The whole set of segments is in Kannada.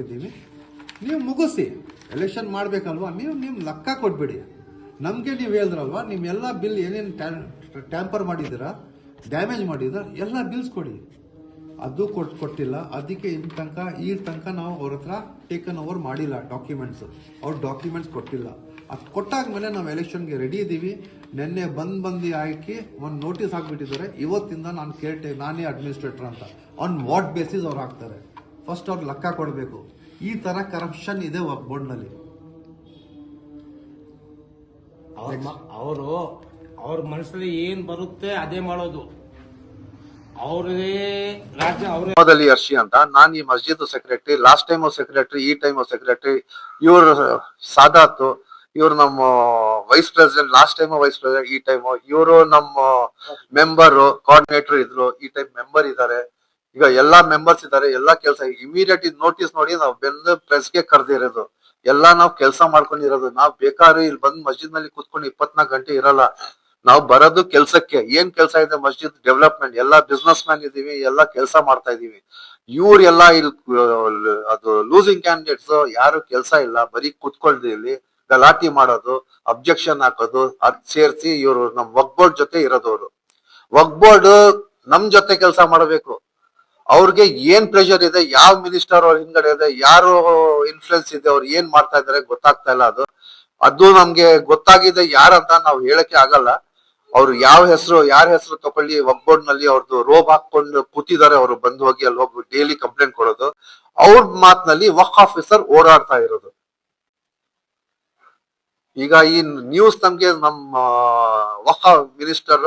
ಇದ್ದೀವಿ. ನೀವು ಮುಗಿಸಿ. ಎಲೆಕ್ಷನ್ ಮಾಡಬೇಕಲ್ವಾ? ನೀವು ನಿಮ್ಮ ಲೆಕ್ಕ ಕೊಟ್ಬಿಡಿ. ನಮಗೆ ನೀವು ಹೇಳಿದ್ರಲ್ವಾ? ನಿಮ್ಮೆಲ್ಲ ಬಿಲ್ ಏನೇನು ಟ್ಯಾಂಪರ್ ಮಾಡಿದ್ದೀರಾ? ಡ್ಯಾಮೇಜ್ ಮಾಡಿದ್ದೀರಾ? ಎಲ್ಲ ಬಿಲ್ಸ್ ಕೊಡಿ. ಅದು ಕೊಟ್ಟು ಕೊಟ್ಟಿಲ್ಲ. ಅದಕ್ಕೆ ಇನ್ ತನಕ, ಈ ತನಕ ನಾವು ಅವ್ರ ಹತ್ರ ಟೇಕನ್ ಓವರ್ ಮಾಡಿಲ್ಲ ಡಾಕ್ಯುಮೆಂಟ್ಸ್ ಅವ್ರು ಡಾಕ್ಯುಮೆಂಟ್ಸ್ ಕೊಟ್ಟಿಲ್ಲ. ಅದು ಕೊಟ್ಟಾದ್ಮೇಲೆ ನಾವು ಎಲೆಕ್ಷನ್ಗೆ ರೆಡಿ ಇದ್ದೀವಿ. ನಿನ್ನೆ ಬಂದು ಬಂದು ಹಾಕಿ ಒಂದು ನೋಟಿಸ್ ಹಾಕಿಬಿಟ್ಟಿದ್ದಾರೆ. ಇವತ್ತಿಂದ ನಾನು ಕೇಳ್ತೆ, ನಾನೇ ಅಡ್ಮಿನಿಸ್ಟ್ರೇಟರ್ ಅಂತ. ಆನ್ ವಾಟ್ ಬೇಸಿಸ್ ಅವ್ರು ಹಾಕ್ತಾರೆ? ಫಸ್ಟ್ ಅವ್ರು ಲೆಕ್ಕ ಕೊಡಬೇಕು. ಈ ತರ ಕರಪ್ಷನ್ ಇದೆ ಬೋರ್ಡ್ನಲ್ಲಿ ಅವ್ರ ಅವರು ಅವ್ರ ಮನಸ್ಸಲ್ಲಿ ಏನ್ ಬರುತ್ತೆ ಅದೇ ಮಾಡೋದು. ಅವರೇ ರಾಜ್ಯ ಅವರೇ ಅರ್ಷಿ ಅಂತ ನಾನು ಈ ಮಸ್ಜಿದ್ ಸೆಕ್ರೆಟರಿ ಲಾಸ್ಟ್ ಟೈಮ್ ಸೆಕ್ರೆಟರಿ ಈ ಟೈಮ್ ಸೆಕ್ರೆಟರಿ ಇವರು ಸಾದಾತ್ ಇವ್ರು ನಮ್ಮ vice president last time vice president ಈ ಟೈಮ್ ಇವರು ನಮ್ಮ ಮೆಂಬರ್ ಕೋಆರ್ಡಿನೇಟರ್ ಇದ್ರು ಈ ಟೈಮ್ ಮೆಂಬರ್ ಇದ್ದಾರೆ ಈಗ ಎಲ್ಲಾ ಮೆಂಬರ್ಸ್ ಇದ್ದಾರೆ ಎಲ್ಲಾ ಕೆಲಸ ಇಮಿಡಿಯೇಟ್ ನೋಟಿಸ್ ನೋಡಿ ನಾವು ಬೆಂದು ಪ್ರೆಸ್ಗೆ ಕರೆದಿರೋದು ಎಲ್ಲಾ ನಾವು ಕೆಲಸ ಮಾಡ್ಕೊಂಡಿರೋದು. ನಾವ್ ಬೇಕಾದ್ರೆ ಇಲ್ಲಿ ಬಂದ್ ಮಸ್ಜಿದ್ನಲ್ಲಿ ಕುತ್ಕೊಂಡು ಇಪ್ಪತ್ನಾಲ್ಕು ಗಂಟೆ ಇರಲ್ಲ. ನಾವು ಬರೋದು ಕೆಲ್ಸಕ್ಕೆ. ಏನ್ ಕೆಲಸ ಇದೆ ಮಸ್ಜಿದ್ ಡೆವಲಪ್ಮೆಂಟ್ ಎಲ್ಲಾ ಬಿಸ್ನೆಸ್ ಮ್ಯಾನ್ ಇದೀವಿ, ಎಲ್ಲಾ ಕೆಲಸ ಮಾಡ್ತಾ ಇದೀವಿ. ಇವ್ರೆಲ್ಲಾ ಇಲ್ಲಿ ಅದು ಲೂಸಿಂಗ್ ಕ್ಯಾಂಡಿಡೇಟ್ಸ್ ಯಾರು ಕೆಲಸ ಇಲ್ಲ. ಬರೀ ಕುತ್ಕೊಳ್ದು ಇಲ್ಲಿ ಗಲಾಟಿ ಮಾಡೋದು ಅಬ್ಜೆಕ್ಷನ್ ಹಾಕೋದು, ಅದ್ ಸೇರ್ಸಿ ಇವರು ನಮ್ ವಕ್ ಬೋರ್ಡ್ ಜೊತೆ ಇರೋದವ್ರು. ವಕ್ ಬೋರ್ಡ್ ನಮ್ ಜೊತೆ ಕೆಲಸ ಮಾಡಬೇಕು. ಅವ್ರಿಗೆ ಏನ್ ಪ್ರೆಷರ್ ಇದೆ, ಯಾವ ಮಿನಿಸ್ಟರ್ ಅವ್ರ ಹಿಂದ್ಗಡೆ ಇದೆ, ಯಾರು ಇನ್ಫ್ಲುಯೆನ್ಸ್ ಇದೆ, ಅವ್ರು ಏನ್ ಮಾಡ್ತಾ ಇದಾರೆ ಗೊತ್ತಾಗ್ತಾ ಇಲ್ಲ ಅದು. ಅದು ನಮ್ಗೆ ಗೊತ್ತಾಗಿದೆ ಯಾರಂತ ನಾವು ಹೇಳಕ್ಕೆ ಆಗಲ್ಲ. ಅವ್ರು ಯಾವ ಹೆಸರು, ಯಾರ ಹೆಸರು ತಕೊಳ್ಳಿ ಬೋರ್ಡ್ನಲ್ಲಿ ಅವ್ರದ್ದು ರೋಬ್ ಹಾಕೊಂಡು ಕೂತಿದ್ದಾರೆ ಅವರು ಬಂದು ಹೋಗಿ ಅಲ್ಲಿ ಹೋಗಿ ಡೈಲಿ ಕಂಪ್ಲೇಂಟ್ ಕೊಡೋದು. ಅವ್ರ ಮಾತಿನಲ್ಲಿ ವಕ್ ಆಫೀಸರ್ ಓಡಾಡ್ತಾ ಇರೋದು. ಈಗ ಈ ನ್ಯೂಸ್ ನಮ್ಗೆ ನಮ್ಮ ವಕ್ ಮಿನಿಸ್ಟರ್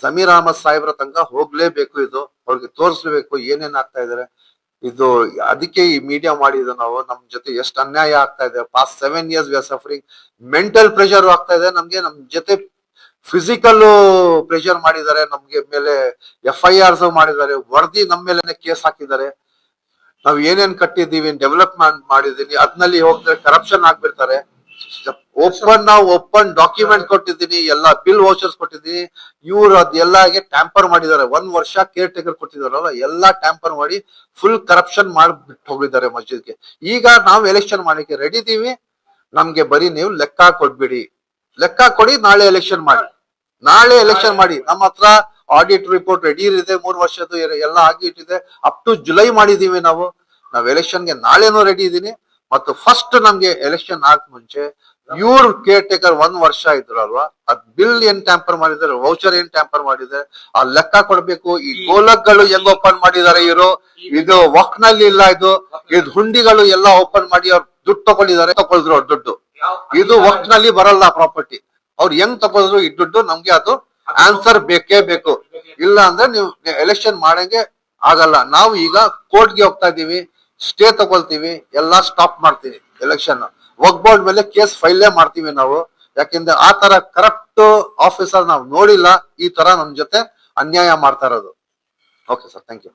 ಸಮೀರ್ ಅಹಮದ್ ಸಾಹೇಬ್ರ ತನಕ ಹೋಗ್ಲೇಬೇಕು ಇದು. ಅವ್ರಿಗೆ ತೋರಿಸ್ಬೇಕು ಏನೇನ್ ಆಗ್ತಾ ಇದಾರೆ. ಇದು ಅದಕ್ಕೆ ಈ ಮೀಡಿಯಾ ಮಾಡಿದ್ದು ನಾವು, ನಮ್ ಜೊತೆ ಎಷ್ಟು ಅನ್ಯಾಯ ಆಗ್ತಾ ಇದೆ. Past seven years we are suffering mental pressure ಆಗ್ತಾ ಇದೆ. ನಮ್ಗೆ ನಮ್ ಜೊತೆ ಫಿಸಿಕಲ್ ಪ್ರೆಷರ್ ಮಾಡಿದ್ದಾರೆ. ನಮ್ಗೆ ಮೇಲೆ ಎಫ್ ಐ ಆರ್ಸ್ ಮಾಡಿದ್ದಾರೆ. ವರದಿ ನಮ್ ಮೇಲೆ ಕೇಸ್ ಹಾಕಿದ್ದಾರೆ. ನಾವ್ ಏನೇನ್ ಕಟ್ಟಿದೀವಿ ಡೆವಲಪ್ಮೆಂಟ್ ಮಾಡಿದೀನಿ ಅದ್ನಲ್ಲಿ ಹೋಗ್ತಾರೆ ಕರಪ್ಷನ್ ಆಗ್ಬಿಡ್ತಾರೆ. ಓಪನ್ ನಾವು ಓಪನ್ ಡಾಕ್ಯುಮೆಂಟ್ ಕೊಟ್ಟಿದ್ದೀನಿ, ಎಲ್ಲ ಬಿಲ್ ವೋಚರ್ಸ್ ಕೊಟ್ಟಿದ್ದೀನಿ. ಇವ್ರು ಅದೆಲ್ಲಾಗೆ ಟ್ಯಾಂಪರ್ ಮಾಡಿದ್ದಾರೆ. ಒಂದ್ ವರ್ಷ ಕೇರ್ ಟೇಕರ್ ಕೊಟ್ಟಿದಾರಲ್ಲ ಎಲ್ಲಾ ಟ್ಯಾಂಪರ್ ಮಾಡಿ ಫುಲ್ ಕರಪ್ಷನ್ ಮಾಡ್ಬಿಟ್ಟು ಹೋಗಿದ್ದಾರೆ ಮಸ್ಜಿದ್ಗೆ. ಈಗ ನಾವು ಎಲೆಕ್ಷನ್ ಮಾಡಕ್ಕೆ ರೆಡಿ ಇದೀವಿ. ನಮ್ಗೆ ಬರೀ ನೀವು ಲೆಕ್ಕ ಕೊಡ್ಬಿಡಿ ಲೆಕ್ಕ ಕೊಡಿ, ನಾಳೆ ಎಲೆಕ್ಷನ್ ಮಾಡಿ. ನಾಳೆ ಎಲೆಕ್ಷನ್ ಮಾಡಿ. ನಮ್ಮ ಹತ್ರ ಆಡಿಟ್ ರಿಪೋರ್ಟ್ ರೆಡಿ ಇದೆ, ಮೂರ್ ವರ್ಷದ್ದು ಎಲ್ಲ ಆಗಿ ಇಟ್ಟಿದೆ. ಅಪ್ ಟು ಜುಲೈ ಮಾಡಿದೀವಿ ನಾವು. ನಾವು ಎಲೆಕ್ಷನ್ಗೆ ನಾಳೆನೂ ರೆಡಿ ಇದ್ದೀನಿ ಮತ್ತು ಫಸ್ಟ್ ನಮ್ಗೆ ಎಲೆಕ್ಷನ್ ಆಗ ಮುಂಚೆ ಇವ್ರ ಕೇರ್ ಟೇಕರ್ ಒಂದ್ ವರ್ಷ ಇದ್ರಲ್ವಾ? ಅದ್ ಬಿಲ್ ಏನ್ ಟ್ಯಾಂಪರ್ ಮಾಡಿದ್ದಾರೆ? ವೌಚರ್ ಏನ್ ಟ್ಯಾಂಪರ್ ಮಾಡಿದೆ? ಆ ಲೆಕ್ಕ ಕೊಡ್ಬೇಕು? ಈ ಗೋಲಕ್ಗಳು ಹೆಂಗ್ ಓಪನ್ ಮಾಡಿದ್ದಾರೆ ಇವರು? ಇದು ವಕ್ನಲ್ಲಿ ಇಲ್ಲ ಇದು. ಇದು ಹುಂಡಿಗಳು ಎಲ್ಲ ಓಪನ್ ಮಾಡಿ ಅವ್ರು ದುಡ್ಡು ತಗೊಂಡಿದ್ದಾರೆ. ತಗೊಳಿದ್ರು ಅವ್ರ ದುಡ್ಡು. ಇದು ವಕ್ನಲ್ಲಿ ಬರಲ್ಲ ಪ್ರಾಪರ್ಟಿ ಅವ್ರು ಹೆಂಗ್ ತಗೊಳಿದ್ರು ಈ ದುಡ್ಡು? ನಮ್ಗೆ ಅದು ಆನ್ಸರ್ ಬೇಕೇ ಬೇಕು. ಇಲ್ಲ ಅಂದ್ರೆ ನೀವು ಎಲೆಕ್ಷನ್ ಮಾಡಂಗೆ ಆಗಲ್ಲ. ನಾವು ಈಗ ಕೋರ್ಟ್ಗೆ ಹೋಗ್ತಾ ಇದೀವಿ ಸ್ಟೇ ತಗೊಳ್ತೀವಿ. ಎಲ್ಲಾ ಸ್ಟಾಪ್ ಮಾಡ್ತೀವಿ ಎಲೆಕ್ಷನ್ ವಕ್ ಬೋರ್ಡ್ ಮೇಲೆ ಕೇಸ್ ಫೈಲೇ ಮಾಡ್ತೀವಿ ನಾವು. ಯಾಕೆಂದ್ರೆ ಆ ತರ ಕರಪ್ಟ್ ಆಫೀಸರ್ ನಾವು ನೋಡಿಲ್ಲ, ಈ ತರ ನಮ್ ಜೊತೆ ಅನ್ಯಾಯ ಮಾಡ್ತಾ ಇರೋದು. ಓಕೆ ಸರ್ ಥ್ಯಾಂಕ್ ಯು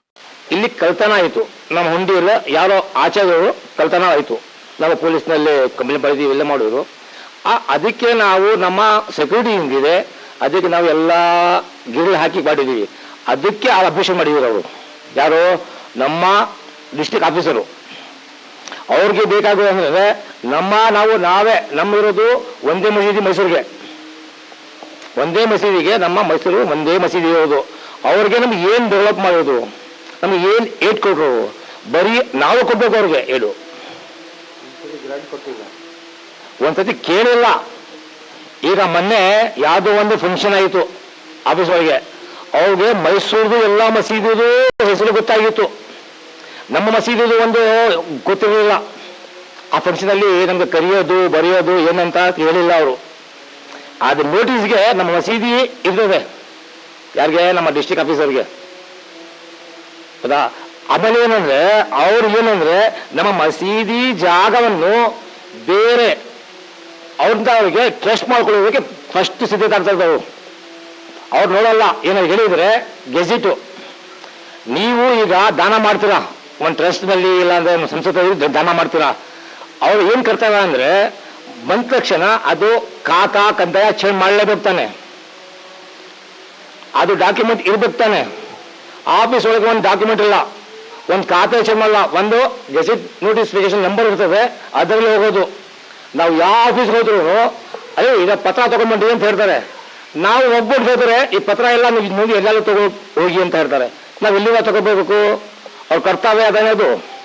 ಇಲ್ಲಿ ಕಳ್ತನ ಆಯಿತು. ನಮ್ಮ ಹುಂಡಿಯಲ್ಲ ಯಾರೋ ಆಚೆಗಳು ಕಳ್ತನ ಆಯಿತು. ನಾವು ಪೊಲೀಸ್ನಲ್ಲಿ ಕಂಪ್ಲೇಂಟ್ ಬರೆದೀವಿ ಎಲ್ಲ ಮಾಡಿದ್ರು ಆ, ಅದಕ್ಕೆ ನಾವು ನಮ್ಮ ಸೆಕ್ಯೂರಿಟಿ ಹಿಂಗಿದೆ. ಅದಕ್ಕೆ ನಾವು ಎಲ್ಲ ಗಿರಲ್ ಹಾಕಿ ಮಾಡಿದೀವಿ. ಅದಕ್ಕೆ ಆ ಅಬ್ಜೆಕ್ಷನ್ ಮಾಡಿದ್ರು ಅವರು. ಯಾರು ನಮ್ಮ ಡಿಸ್ಟಿಕ್ ಆಫೀಸರು ಅವ್ರಿಗೆ ಬೇಕಾಗೋದು ಅಂದ್ರೆ ನಮ್ಮ ನಾವು ನಾವೇ ನಮ್ಮಿರೋದು ಒಂದೇ ಮಸೀದಿ ಮೈಸೂರಿಗೆ. ಒಂದೇ ಮಸೀದಿಗೆ ನಮ್ಮ ಮೈಸೂರು ಒಂದೇ ಮಸೀದಿ ಇರೋದು. ಅವ್ರಿಗೆ ನಮ್ಗೆ ಏನು ಡೆವಲಪ್ ಮಾಡೋದು? ನಮ್ಗೆ ಏನು ಏಟ್ ಕೊಟ್ಟರು ಬರೀ ನಾವು ಕೊಡ್ಬೇಕು ಅವ್ರಿಗೆ ಏಳು ಒಂದ್ಸತಿ ಕೇಳಿಲ್ಲ. ಈಗ ಮೊನ್ನೆ ಯಾವುದೋ ಒಂದು ಫಂಕ್ಷನ್ ಆಯಿತು ಆಫೀಸ್ ಒಳಗೆ. ಅವ್ರಿಗೆ ಮೈಸೂರ್ದು ಎಲ್ಲ ಮಸೀದಿದು ಹೆಸರು ಗೊತ್ತಾಗಿತ್ತು. ನಮ್ಮ ಮಸೀದಿದು ಒಂದು ಗೊತ್ತಿರಲಿಲ್ಲ. ಆ ಫಂಕ್ಷನ್ ಅಲ್ಲಿ ನಮ್ಗೆ ಕರೆಯೋದು, ಬರೆಯೋದು ಏನಂತ ಹೇಳಿಲ್ಲ ಅವರು. ಅದು ನೋಟಿಸ್ಗೆ ನಮ್ಮ ಮಸೀದಿ ಇರ್ತದೆ. ಯಾರಿಗೆ? ನಮ್ಮ ಡಿಸ್ಟಿಕ್ ಆಫೀಸರ್ಗೆ ಹೌದಾ? ಆಮೇಲೆ ಏನಂದ್ರೆ, ಅವ್ರು ಏನಂದ್ರೆ, ನಮ್ಮ ಮಸೀದಿ ಜಾಗವನ್ನು ಬೇರೆ ಅವ್ರಿಂದ ಅವ್ರಿಗೆ ಟ್ರಸ್ಟ್ ಮಾಡ್ಕೊಳ್ಳೋದಕ್ಕೆ ಫಸ್ಟ್ ಸಿದ್ಧತೆ ಆಗ್ತಾ ಇದ್ದವು. ಅವ್ರು ನೋಡಲ್ಲ. ಏನಾದ್ರು ಹೇಳಿದ್ರೆ, ಗೆಜಿಟು, ನೀವು ಈಗ ದಾನ ಮಾಡ್ತೀರಾ? ಒಂದು ಟ್ರಸ್ಟ್ನಲ್ಲಿ ಇಲ್ಲ ಅಂದ್ರೆ ಒಂದು ಸಂಸ್ಥೆಯಲ್ಲಿ ದಾನ ಮಾಡ್ತೀರಾ? ಅವ್ರು ಏನು ಕರ್ತವ್ಯ ಅಂದ್ರೆ ಬಂದ ತಕ್ಷಣ ಅದು ಕಾಕಾ, ಕಂದಾಯ ಚೇಂಜ್ ಮಾಡಲೇಬೇಕು ತಾನೆ. ಅದು ಡಾಕ್ಯುಮೆಂಟ್ ಇರ್ಬೇಕು ತಾನೆ. ಆಫೀಸ್ ಒಳಗೆ ಒಂದು ಡಾಕ್ಯುಮೆಂಟ್ ಇಲ್ಲ. ಒಂದು ಖಾತೆ ಮಾಡಲ್ಲ. ಒಂದು ಗೆಸಿಟ್ ನೋಟಿಫಿಕೇಶನ್ ನಂಬರ್ ಇರ್ತದೆ, ಅದರಲ್ಲಿ ಹೋಗೋದು. ನಾವು ಯಾವ ಆಫೀಸ್ಗೆ ಹೋದ್ರು ಅಯ್ಯೋ, ಈಗ ಪತ್ರ ತಗೊಂಡ್ಬಂಡಿ ಅಂತ ಹೇಳ್ತಾರೆ. ನಾವು ಒಬ್ಬರು ಹೋದ್ರೆ ಈ ಪತ್ರ ಎಲ್ಲ ನೀವು ನೋಡಿ ಎಲ್ಲಾದ್ರೂ ತಗೋ ಹೋಗಿ ಅಂತ ಹೇಳ್ತಾರೆ. ನಾವು ಎಲ್ಲಿಂದ ತಗೋಬೇಕು? ಅವ್ರ ಕರ್ತವ್ಯ ಅದೇನದು?